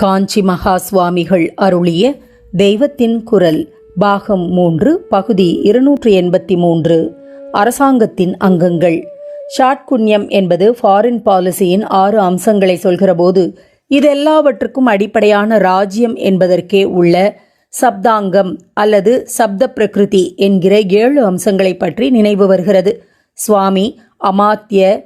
காஞ்சி மகா சுவாமிகள் அருளிய தெய்வத்தின் குரல் பாகம் மூன்று பகுதி இருநூற்று எண்பத்தி மூன்று அரசாங்கத்தின் அங்கங்கள். ஷாட்குண்யம் என்பது ஃபாரின் பாலிசியின் ஆறு அம்சங்களை சொல்கிறபோது இதெல்லாவற்றுக்கும் அடிப்படையான ராஜ்யம் என்பதற்கே உள்ள சப்தாங்கம் அல்லது சப்த பிரகிருதி என்கிற ஏழு அம்சங்களை பற்றி நினைவு வருகிறது. சுவாமி அமாத்ய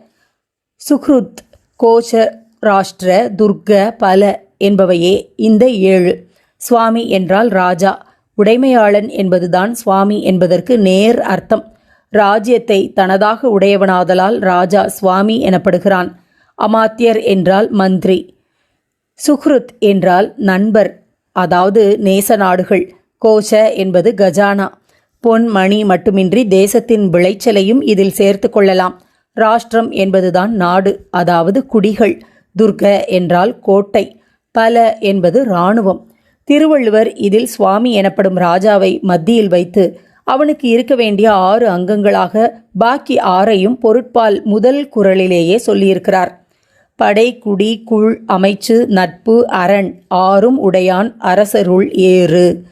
சுக்ருத் கோஷ ராஷ்டிர துர்க பல என்பவையே இந்த ஏழு. சுவாமி என்றால் ராஜா. உடைமையாளன் என்பதுதான் சுவாமி என்பதற்கு நேர் அர்த்தம். ராஜ்யத்தை தனதாக உடையவனாதலால் ராஜா சுவாமி எனப்படுகிறான். அமாத்தியர் என்றால் மந்திரி. சுக்ருத் என்றால் நண்பர் அதாவது நேச நாடுகள். கோஷ என்பது கஜானா. பொன் மணி மட்டுமின்றி தேசத்தின் விளைச்சலையும் இதில் சேர்த்து கொள்ளலாம். ராஷ்டிரம் என்பதுதான் நாடு அதாவது குடிகள். துர்க என்றால் கோட்டை. பல என்பது இராணுவம். திருவள்ளுவர் இதில் சுவாமி எனப்படும் ராஜாவை மத்தியில் வைத்து அவனுக்கு இருக்க வேண்டிய ஆறு அங்கங்களாக பாக்கி ஆறையும் பொருட்பால் முதல் குரலிலேயே சொல்லியிருக்கிறார். படை குடி குள் அமைச்சு நட்பு அரண் ஆறும் உடையான் அரசருள் ஏறு.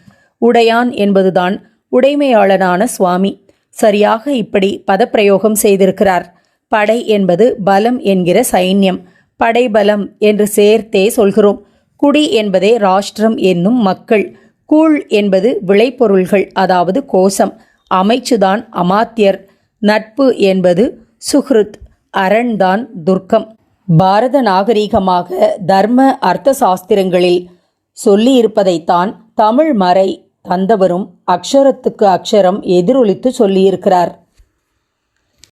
உடையான் என்பதுதான் உடைமையாளனான சுவாமி. சரியாக இப்படி பதப்பிரயோகம் செய்திருக்கிறார். படை என்பது பலம் என்கிற சைன்யம். படைபலம் என்று சேர்த்தே சொல்கிறோம். குடி என்பதே ராஷ்டிரம் என்னும் மக்கள். கூழ் என்பது விளைபொருள்கள் அதாவது கோசம் அமைச்சுதான் அமாத்தியர். நட்பு என்பது சுஹ்ருத். அரண்தான் துர்க்கம். பாரத நாகரீகமாக தர்ம அர்த்த சாஸ்திரங்களில் சொல்லியிருப்பதைத்தான் தமிழ் மறை தந்தவரும் அக்ஷரத்துக்கு அக்ஷரம் எதிரொலித்து சொல்லியிருக்கிறார்.